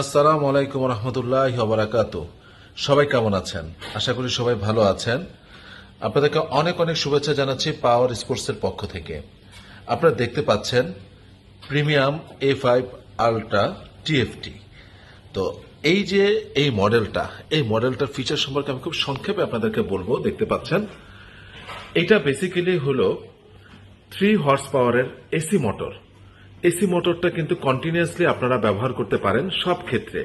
আসসালামু আলাইকুম রহমতুল্লাহ বারাকাত। সবাই কেমন আছেন? আশা করি সবাই ভালো আছেন। আপনাদেরকে অনেক অনেক শুভেচ্ছা জানাচ্ছি পাওয়ার স্পোর্টসের পক্ষ থেকে। আপনারা দেখতে পাচ্ছেন premium A five ultra TFT তো এই যে এই মডেলটা, এই মডেলটার ফিচার সম্পর্কে আমি খুব সংক্ষেপে আপনাদেরকে বলব, দেখতে পাচ্ছেন। এটা বেসিক্যালি হলো থ্রি হর্স পাওয়ারের এসি মোটর এসি মোটরটা কিন্তু কন্টিনিউয়াসলি আপনারা ব্যবহার করতে পারেন সব ক্ষেত্রে।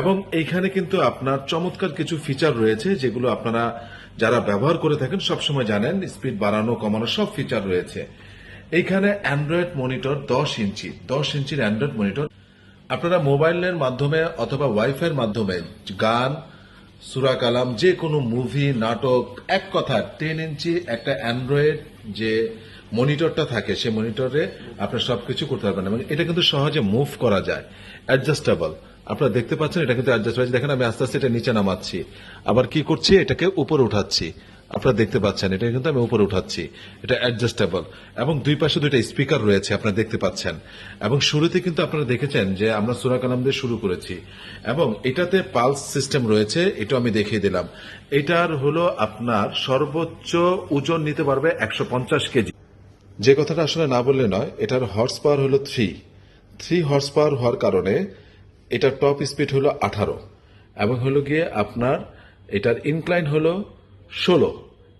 এবং এইখানে কিন্তু আপনার চমৎকার কিছু ফিচার রয়েছে যেগুলো আপনারা যারা ব্যবহার করে থাকেন সবসময় জানেন স্পিড বাড়ানো, কমানো, সব ফিচার রয়েছে। এইখানে অ্যান্ড্রয়েড মনিটর দশ ইঞ্চি, দশ ইঞ্চির অ্যান্ড্রয়েড মনিটর আপনারা মোবাইলের মাধ্যমে অথবা ওয়াইফাইয়ের মাধ্যমে গান, সুরা কালাম, যে কোনো মুভি নাটক, এক কথা টেন ইঞ্চি একটা অ্যান্ড্রয়েড যে মনিটরটা থাকে, সেই মনিটরে আপনার সবকিছু করতে পারবেন এবং এটা কিন্তু সহজে মুভ করা যায়। অ্যাডজাস্টেবল আপনারা দেখতে পাচ্ছেন, এটা কিন্তু অ্যাডজাস্ট দেখেন, আমি আস্তে আস্তে এটা নিচে নামাচ্ছি। আবার কি করছি? এটাকে উপরে উঠাচ্ছি। আপনারা দেখতে পাচ্ছেন, এটা কিন্তু আমি উপরে উঠাচ্ছি। এটা অ্যাডজাস্টেবল এবং দুই পাশে দুইটা স্পিকার রয়েছে, আপনারা দেখতে পাচ্ছেন। এবং শুরুতে কিন্তু আপনারা দেখেছেন যে আমরা সুরা কালাম দিয়ে শুরু করেছি। এবং এটাতে পালস সিস্টেম রয়েছে এটা আমি দেখিয়ে দিলাম। এটার হলো আপনার সর্বোচ্চ ওজন নিতে পারবে একশো পঞ্চাশ কেজি। যে কথাটা আসলে না বললে নয় এটার হর্স পাওয়ার হলো থ্রি থ্রি হর্স পাওয়ার হওয়ার কারণে এটার টপ স্পিড হলো আঠারো এবং হলো গিয়ে আপনার এটার ইনক্লাইন হলো ষোলো।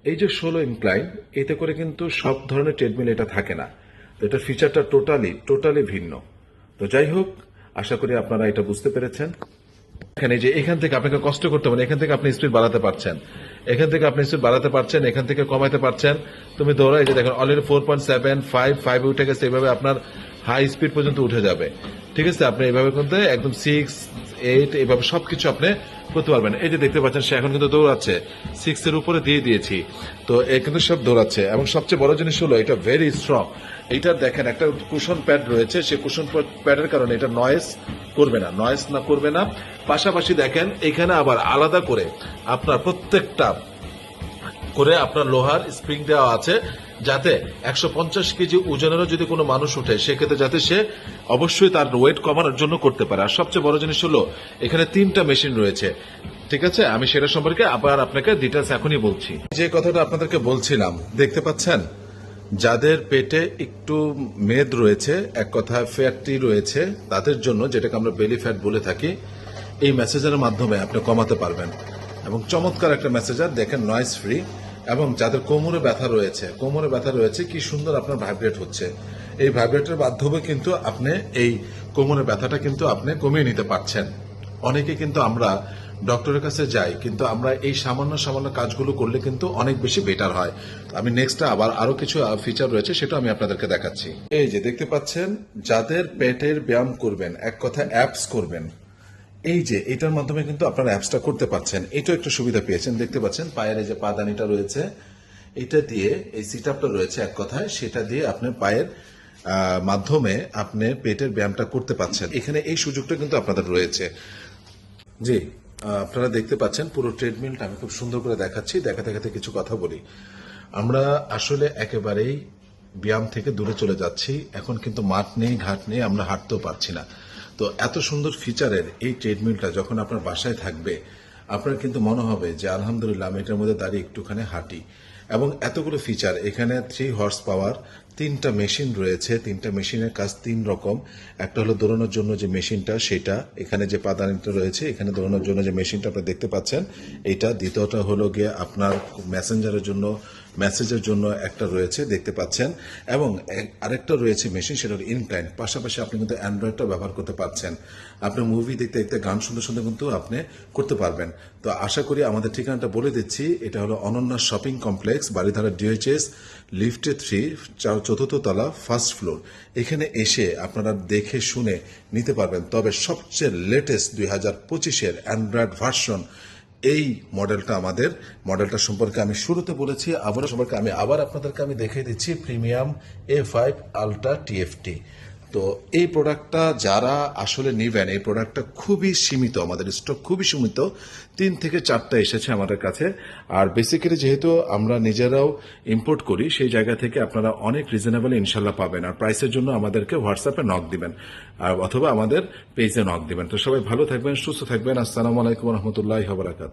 এই যে ষোলো ইনক্লাইন এতে করে কিন্তু সব ধরনের ট্রেডমিল এটা থাকে না। তো এটার ফিচারটা টোটালি টোটালি ভিন্ন। তো যাই হোক আশা করি আপনারা এটা বুঝতে পেরেছেন। এখানে যে এখান থেকে আপনাকে কষ্ট করতে হবে না, এখান থেকে আপনি স্পিড বাড়াতে পারছেন। এখান থেকে আপনি বাড়াতে পারছেন, এখান থেকে কমাতে পারছেন। তুমি দৌড়াই যে দেখেন already four point seven five five উঠে গেছে, এইভাবে আপনার হাই স্পিড পর্যন্ত উঠে যাবে। ঠিক আছে, আপনি এইভাবে কিন্তু একদম সিক্স এইট এইভাবে সবকিছু আপনি করতে পারবেন। এই যে দেখতে পাচ্ছেন, সে এখন কিন্তু দৌড়াচ্ছে। সিক্স এর উপরে দিয়ে দিয়েছি। তো এ কিন্তু সব দৌড়াচ্ছে। এবং সবচেয়ে বড় জিনিস হলো, এটা ভেরি স্ট্রং এইটার দেখেন, একটা কুশন প্যাড রয়েছে। সে কুশন প্যাডের কারণে এটা নয়েস করবে না। নয়েস না করবে না। পাশাপাশি দেখেন, এখানে আবার আলাদা করে আপনার প্রত্যেকটা, করে আপনার লোহার স্প্রিং দেওয়া আছে। যাতে একশো পঞ্চাশ কেজি ওজনেরও যদি কোনো মানুষ উঠে সেক্ষেত্রে যাতে সে অবশ্যই তার ওয়েট কমানোর জন্য করতে পারে। আর সবচেয়ে বড় জিনিস হলো, এখানে তিনটা মেশিন রয়েছে। ঠিক আছে? আমি সেটা সম্পর্কে আবার আপনাকে ডিটেলস এখনই বলছি। যে কথাটা আপনাদেরকে বলছিলাম, দেখতে পাচ্ছেন? যাদের পেটে একটু মেদ রয়েছে, এক কথায় ফ্যাটটি রয়েছে, তাদের জন্য যেটাকে আমরা বেলি ফ্যাট বলে থাকি, এই মেসেজের মাধ্যমে আপনি কমাতে পারবেন। এবং চমৎকার একটা মেসেজার দেখেন নয়েজ ফ্রি এবং যাদের কোমরে ব্যথা রয়েছে, কোমরে ব্যথা রয়েছে, কি সুন্দর আপনার ভাইব্রেট হচ্ছে। এই ভাইব্রেটের মাধ্যমে কিন্তু আপনি এই কোমরে ব্যথাটা কিন্তু আপনি কমিয়ে নিতে পারছেন। অনেকে কিন্তু আমরা ডক্টরের কাছে যাই, কিন্তু আমরা এই সামান্য সামান্য কাজগুলো করলে কিন্তু অনেক বেশি বেটার হয়। আমি নেক্সট আবার আরও কিছু ফিচার রয়েছে, সেটা আমি আপনাদেরকে দেখাচ্ছি। এই যে দেখতে পাচ্ছেন, যাদের পেটের ব্যায়াম করবেন, এক কথা অ্যাপস করবেন এই যে, এটার মাধ্যমে কিন্তু আপনারা অ্যাপসটা করতে পারছেন। এটাও একটু সুবিধা পেয়েছেন। দেখতে পাচ্ছেন, পায়ের এই যে পাদানিটা রয়েছে, এটা দিয়ে, এই সিট আপটা রয়েছে এক কথায়, সেটা দিয়ে আপনি পায়ের মাধ্যমে আপনি পেটের ব্যায়ামটা করতে পারছেন। এখানে এই সুযোগটা কিন্তু আপনাদের রয়েছে। জি আপনারা দেখতে পাচ্ছেন, পুরো ট্রেডমিলটা আমি খুব সুন্দর করে দেখাচ্ছি। দেখা দেখাতে কিছু কথা বলি। আমরা আসলে একেবারেই ব্যায়াম থেকে দূরে চলে যাচ্ছি। এখন কিন্তু মাঠ নেই, ঘাট নেই, আমরা হাঁটতেও পারছি না। তো এত সুন্দর ফিচারের এই ট্রেডমিলটা যখন আপনার বাসায় থাকবে, আপনার কিন্তু মনে হবে যে আলহামদুলিল্লাহ আমি এটার মধ্যে দাঁড়িয়ে একটুখানি হাঁটি। এবং এতগুলো ফিচার, এখানে থ্রি হর্স পাওয়ার তিনটা মেশিন রয়েছে, তিনটা মেশিনের কাজ তিন রকম। একটা হলো দৌড়ানোর জন্য যে মেশিনটা, সেটা এখানে যে পাদানিটা রয়েছে, এখানে দৌড়ানোর জন্য যে মেশিনটা আপনি দেখতে পাচ্ছেন এটা দ্বিতীয়টা হলো গিয়ে আপনার মেসেঞ্জারের জন্য, মেসেজের জন্য একটা রয়েছে, দেখতে পাচ্ছেন। এবং আরেকটা রয়েছে মেশিন, সেটা হলো ইনক্লাইন পাশাপাশি আপনি কিন্তু অ্যান্ড্রয়েডটা ব্যবহার করতে পারছেন আপনি মুভি দেখতে দেখতে গান শুনতে শুনতে কিন্তু আপনি করতে পারবেন। তো আশা করি আমাদের ঠিকানাটা বলে দিচ্ছি, এটা হলো Ananya shopping complex Baridhara DOHS লিফটে থ্রি চতুর্থ তলা ফার্স্ট ফ্লোর এখানে এসে আপনারা দেখে শুনে নিতে পারবেন। তবে সবচেয়ে লেটেস্ট দুই হাজার পঁচিশের অ্যান্ড্রয়েড ভার্সন এই মডেলটা আমাদের। মডেলটা সম্পর্কে আমি শুরুতে বলেছি আবার সম্পর্কে আমি আবার আপনাদেরকে আমি দেখিয়ে দিচ্ছি। Premium A five ultra TFT তো এই প্রোডাক্টটা যারা আসলে নেবেন, এই প্রোডাক্টটা খুবই সীমিত, আমাদের স্টক খুবই সীমিত। তিন থেকে চারটা এসেছে আমাদের কাছে। আর বেসিক্যালি যেহেতু আমরা নিজেরাও ইম্পোর্ট করি, সেই জায়গা থেকে আপনারা অনেক রিজনেবল ইনশাল্লাহ পাবেন। আর প্রাইসের জন্য আমাদেরকে হোয়াটসঅ্যাপে নক দিবেন। আর অথবা আমাদের পেজে নক দিবেন। তো সবাই ভালো থাকবেন, সুস্থ থাকবেন। আসসালামু আলাইকুম রহমতুল্লাহ বারাকাতু